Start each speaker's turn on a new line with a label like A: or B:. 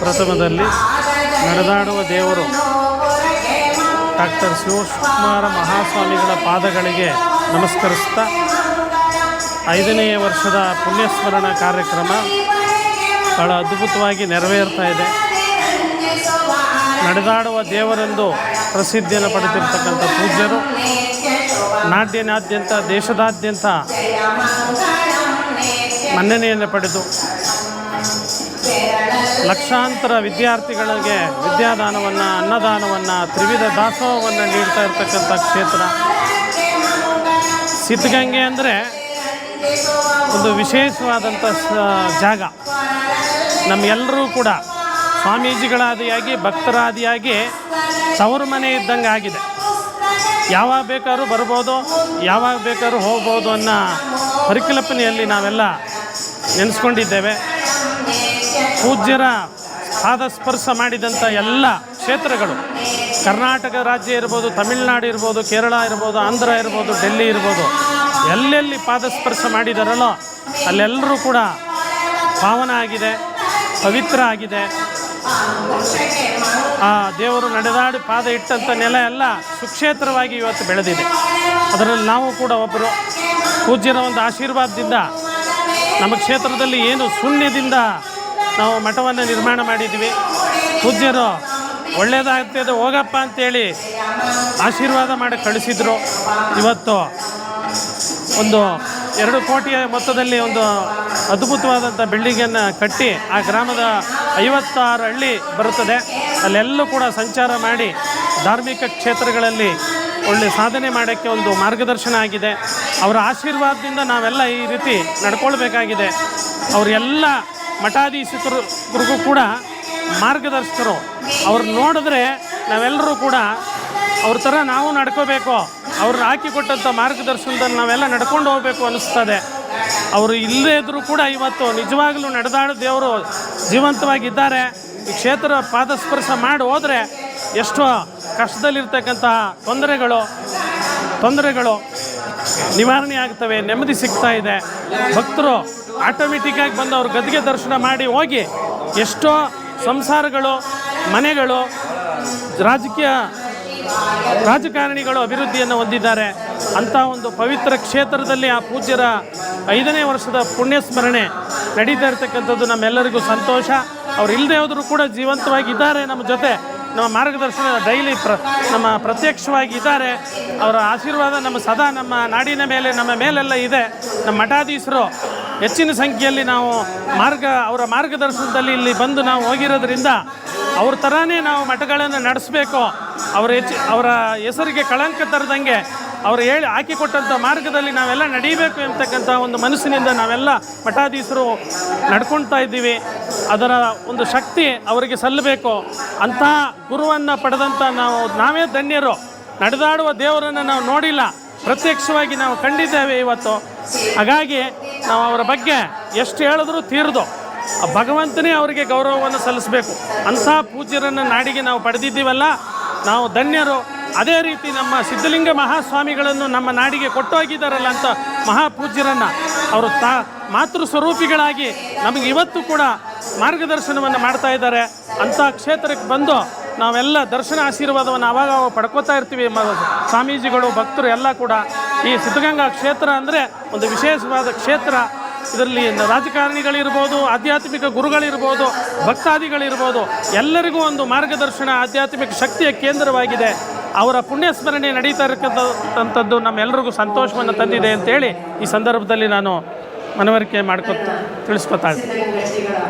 A: ಪ್ರಥಮದಲ್ಲಿ ನಡೆದಾಡುವ ದೇವರು ಡಾಕ್ಟರ್ ಶಿವಕುಮಾರ ಮಹಾಸ್ವಾಮಿಗಳ ಪಾದಗಳಿಗೆ ನಮಸ್ಕರಿಸ್ತಾ ಐದನೆಯ ವರ್ಷದ ಪುಣ್ಯಸ್ಮರಣ ಕಾರ್ಯಕ್ರಮ ಬಹಳ ಅದ್ಭುತವಾಗಿ ನೆರವೇರ್ತಾ ಇದೆ. ನಡೆದಾಡುವ ದೇವರೆಂದು ಪ್ರಸಿದ್ಧಿಯನ್ನು ಪಡೆದಿರ್ತಕ್ಕಂಥ ಪೂಜ್ಯರು, ನಾಡ್ಯನಾದ್ಯಂತ, ದೇಶದಾದ್ಯಂತ ಮನ್ನಣೆಯನ್ನು ಪಡೆದು ಲಕ್ಷಾಂತರ ವಿದ್ಯಾರ್ಥಿಗಳಿಗೆ ವಿದ್ಯಾದಾನವನ್ನು, ಅನ್ನದಾನವನ್ನು, ತ್ರಿವಿಧ ದಾಸೋಹವನ್ನು ನೀಡ್ತಾ ಇರ್ತಕ್ಕಂಥ ಕ್ಷೇತ್ರ. ಸಿದ್ಧಗಂಗೆ ಅಂದರೆ ಒಂದು ವಿಶೇಷವಾದಂಥ ಜಾಗ. ನಮ್ಮೆಲ್ಲರೂ ಕೂಡ ಸ್ವಾಮೀಜಿಗಳಾದಿಯಾಗಿ, ಭಕ್ತರಾದಿಯಾಗಿ ತವರು ಮನೆ ಇದ್ದಂಗೆ ಆಗಿದೆ. ಯಾವಾಗ ಬೇಕಾದ್ರೂ ಬರ್ಬೋದು, ಯಾವಾಗ ಬೇಕಾದ್ರೂ ಹೋಗ್ಬೋದು ಅನ್ನೋ ಪರಿಕಲ್ಪನೆಯಲ್ಲಿ ನಾವೆಲ್ಲ ನೆನೆಸ್ಕೊಂಡಿದ್ದೇವೆ. ಪೂಜ್ಯರ ಪಾದ ಸ್ಪರ್ಶ ಮಾಡಿದಂಥ ಎಲ್ಲ ಕ್ಷೇತ್ರಗಳು. ಕರ್ನಾಟಕ ರಾಜ್ಯ ಇರ್ಬೋದು, ತಮಿಳುನಾಡು ಇರ್ಬೋದು, ಕೇರಳ ಇರ್ಬೋದು, ಆಂಧ್ರ ಇರ್ಬೋದು, ಡೆಲ್ಲಿ ಇರ್ಬೋದು, ಎಲ್ಲೆಲ್ಲಿ ಪಾದಸ್ಪರ್ಶ ಮಾಡಿದಾರಲ್ಲೋ ಅಲ್ಲೆಲ್ಲರೂ ಕೂಡ ಪಾವನ ಆಗಿದೆ, ಪವಿತ್ರ ಆಗಿದೆ. ಆ ದೇವರು ನಡೆದಾಡಿ ಪಾದ ಇಟ್ಟಂಥ ನೆಲ ಎಲ್ಲ ಸುಕ್ಷೇತ್ರವಾಗಿ ಇವತ್ತು ಬೆಳೆದಿದೆ. ಅದರಲ್ಲಿ ನಾವು ಕೂಡ ಒಬ್ಬರು ಪೂಜ್ಯರ ಒಂದು ಆಶೀರ್ವಾದದಿಂದ ನಮ್ಮ ಕ್ಷೇತ್ರದಲ್ಲಿ ಏನು ಶೂನ್ಯದಿಂದ ನಾವು ಮಠವನ್ನು ನಿರ್ಮಾಣ ಮಾಡಿದ್ವಿ. ಪೂಜ್ಯರು ಒಳ್ಳೆಯದಾಗ್ತದೆ ಹೋಗಪ್ಪ ಅಂತೇಳಿ ಆಶೀರ್ವಾದ ಮಾಡಿ ಕಳಿಸಿದ್ರು. ಇವತ್ತು ಒಂದು ಎರಡು ಕೋಟಿಯ ಮೊತ್ತದಲ್ಲಿ ಒಂದು ಅದ್ಭುತವಾದಂಥ ಬಿಲ್ಡಿಂಗನ್ನು ಕಟ್ಟಿ ಆ ಗ್ರಾಮದ ಐವತ್ತಾರು ಹಳ್ಳಿ ಬರುತ್ತದೆ. ಅಲ್ಲೆಲ್ಲೂ ಕೂಡ ಸಂಚಾರ ಮಾಡಿ ಧಾರ್ಮಿಕ ಕ್ಷೇತ್ರಗಳಲ್ಲಿ ಒಳ್ಳೆ ಸಾಧನೆ ಮಾಡೋಕ್ಕೆ ಒಂದು ಮಾರ್ಗದರ್ಶನ ಆಗಿದೆ. ಅವರ ಆಶೀರ್ವಾದದಿಂದ ನಾವೆಲ್ಲ ಈ ರೀತಿ ನಡ್ಕೊಳ್ಬೇಕಾಗಿದೆ. ಅವರೆಲ್ಲ ಮಠಾಧೀಶಕರಿಗೂ ಕೂಡ ಮಾರ್ಗದರ್ಶಕರು. ಅವ್ರು ನೋಡಿದ್ರೆ ನಾವೆಲ್ಲರೂ ಕೂಡ ಅವ್ರ ಥರ ನಾವು ನಡ್ಕೋಬೇಕು. ಅವ್ರು ಹಾಕಿಕೊಟ್ಟಂಥ ಮಾರ್ಗದರ್ಶನದಲ್ಲಿ ನಾವೆಲ್ಲ ನಡ್ಕೊಂಡು ಹೋಗಬೇಕು ಅನಿಸ್ತದೆ. ಅವರು ಇಲ್ಲದೇ ಇದ್ದರೂ ಕೂಡ ಇವತ್ತು ನಿಜವಾಗಲೂ ನಡೆದಾಡೋ ದೇವರು ಜೀವಂತವಾಗಿದ್ದಾರೆ. ಈ ಕ್ಷೇತ್ರ ಪಾದಸ್ಪರ್ಶ ಮಾಡಿ ಹೋದರೆ ಎಷ್ಟೋ ಕಷ್ಟದಲ್ಲಿರ್ತಕ್ಕಂತಹ ತೊಂದರೆಗಳು ತೊಂದರೆಗಳು ನಿವಾರಣೆ ಆಗ್ತವೆ, ನೆಮ್ಮದಿ ಸಿಗ್ತಾ ಇದೆ. ಭಕ್ತರು ಆಟೋಮೆಟಿಕ್ಕಾಗಿ ಬಂದು ಅವ್ರ ಗದ್ದಿಗೆ ದರ್ಶನ ಮಾಡಿ ಹೋಗಿ ಎಷ್ಟೋ ಸಂಸಾರಗಳು, ಮನೆಗಳು, ರಾಜಕೀಯ ರಾಜಕಾರಣಿಗಳು ಅಭಿವೃದ್ಧಿಯನ್ನು ಹೊಂದಿದ್ದಾರೆ. ಅಂಥ ಒಂದು ಪವಿತ್ರ ಕ್ಷೇತ್ರದಲ್ಲಿ ಆ ಪೂಜ್ಯರ ಐದನೇ ವರ್ಷದ ಪುಣ್ಯಸ್ಮರಣೆ ನಡೀತಾ ಇರ್ತಕ್ಕಂಥದ್ದು ನಮ್ಮೆಲ್ಲರಿಗೂ ಸಂತೋಷ. ಅವ್ರು ಇಲ್ಲದೆ ಹೋದರೂ ಕೂಡ ಜೀವಂತವಾಗಿ ಇದ್ದಾರೆ ನಮ್ಮ ಜೊತೆ. ನಮ್ಮ ಮಾರ್ಗದರ್ಶನ ಡೈಲಿ ಪ್ರ ನಮ್ಮ ಪ್ರತ್ಯಕ್ಷವಾಗಿ ಇದ್ದಾರೆ. ಅವರ ಆಶೀರ್ವಾದ ನಮ್ಮ ಸದಾ ನಮ್ಮ ನಾಡಿನ ಮೇಲೆ, ನಮ್ಮ ಮೇಲೆಲ್ಲ ಇದೆ. ನಮ್ಮ ಮಠಾಧೀಶರು, ಹೆಚ್ಚಿನ ಸಂಖ್ಯೆಯಲ್ಲಿ ನಾವು ಮಾರ್ಗ, ಅವರ ಮಾರ್ಗದರ್ಶನದಲ್ಲಿ ಇಲ್ಲಿ ಬಂದು ನಾವು ಹೋಗಿರೋದ್ರಿಂದ ಅವ್ರ ಥರನೇ ನಾವು ಮಠಗಳನ್ನು ನಡೆಸಬೇಕು. ಅವರ ಹೆಚ್ಚು ಅವರ ಹೆಸರಿಗೆ ಕಳಂಕ ತರದಂಗೆ ಅವರು ಹೇಳಿ ಹಾಕಿಕೊಟ್ಟಂಥ ಮಾರ್ಗದಲ್ಲಿ ನಾವೆಲ್ಲ ನಡೀಬೇಕು ಎಂತಕ್ಕಂಥ ಒಂದು ಮನಸ್ಸಿನಿಂದ ನಾವೆಲ್ಲ ಮಠಾಧೀಶರು ನಡ್ಕೊಳ್ತಾ ಇದ್ದೀವಿ. ಅದರ ಒಂದು ಶಕ್ತಿ ಅವರಿಗೆ ಸಲ್ಲಬೇಕು. ಅಂತಹ ಗುರುವನ್ನು ಪಡೆದಂಥ ನಾವು ನಾವೇ ಧನ್ಯರು. ನಡೆದಾಡುವ ದೇವರನ್ನು ನಾವು ನೋಡಿಲ್ಲ. ಪ್ರತ್ಯಕ್ಷವಾಗಿ ನಾವು ಕಂಡಿದ್ದೇವೆ ಇವತ್ತು. ಹಾಗಾಗಿ ನಾವು ಅವರ ಬಗ್ಗೆ ಎಷ್ಟು ಹೇಳಿದ್ರೂ ತೀರ್ದು. ಆ ಭಗವಂತನೇ ಅವರಿಗೆ ಗೌರವವನ್ನು ಸಲ್ಲಿಸಬೇಕು. ಅಂಥ ಪೂಜ್ಯರನ್ನು ನಾಡಿಗೆ ನಾವು ಪಡೆದಿದ್ದೀವಲ್ಲ, ನಾವು ಧನ್ಯರು. ಅದೇ ರೀತಿ ನಮ್ಮ ಸಿದ್ಧಲಿಂಗ ಮಹಾಸ್ವಾಮಿಗಳನ್ನು ನಮ್ಮ ನಾಡಿಗೆ ಕೊಟ್ಟೋಗಿದ್ದಾರಲ್ಲ ಅಂತ ಮಹಾಪೂಜ್ಯರನ್ನು, ಅವರು ತಾ ಮಾತೃ ಸ್ವರೂಪಿಗಳಾಗಿ ನಮಗೆ ಇವತ್ತು ಕೂಡ ಮಾರ್ಗದರ್ಶನವನ್ನು ಮಾಡ್ತಾ ಇದ್ದಾರೆ. ಅಂಥ ಕ್ಷೇತ್ರಕ್ಕೆ ಬಂದು ನಾವೆಲ್ಲ ದರ್ಶನ ಆಶೀರ್ವಾದವನ್ನು ಅವಾಗ ಪಡ್ಕೋತಾ ಇರ್ತೀವಿ ಸ್ವಾಮೀಜಿಗಳು, ಭಕ್ತರು ಎಲ್ಲ ಕೂಡ ಈ ಸಿದ್ಧಗಂಗಾ ಕ್ಷೇತ್ರ ಅಂದರೆ ಒಂದು ವಿಶೇಷವಾದ ಕ್ಷೇತ್ರ. ಇದರಲ್ಲಿ ರಾಜಕಾರಣಿಗಳಿರ್ಬೋದು, ಆಧ್ಯಾತ್ಮಿಕ ಗುರುಗಳಿರ್ಬೋದು, ಭಕ್ತಾದಿಗಳಿರ್ಬೋದು, ಎಲ್ಲರಿಗೂ ಒಂದು ಮಾರ್ಗದರ್ಶನ, ಆಧ್ಯಾತ್ಮಿಕ ಶಕ್ತಿಯ ಕೇಂದ್ರವಾಗಿದೆ. ಅವರ ಪುಣ್ಯಸ್ಮರಣೆ ನಡೀತಾ ಇರತಕ್ಕಂಥದ್ದು ನಮ್ಮೆಲ್ಲರಿಗೂ ಸಂತೋಷವನ್ನು ತಂದಿದೆ ಅಂತೇಳಿ ಈ ಸಂದರ್ಭದಲ್ಲಿ ನಾನು ಮನವರಿಕೆ ಮಾಡ್ಕೊತ ತಿಳಿಸ್ಕೊತಾ ಇದ್ದೀನಿ.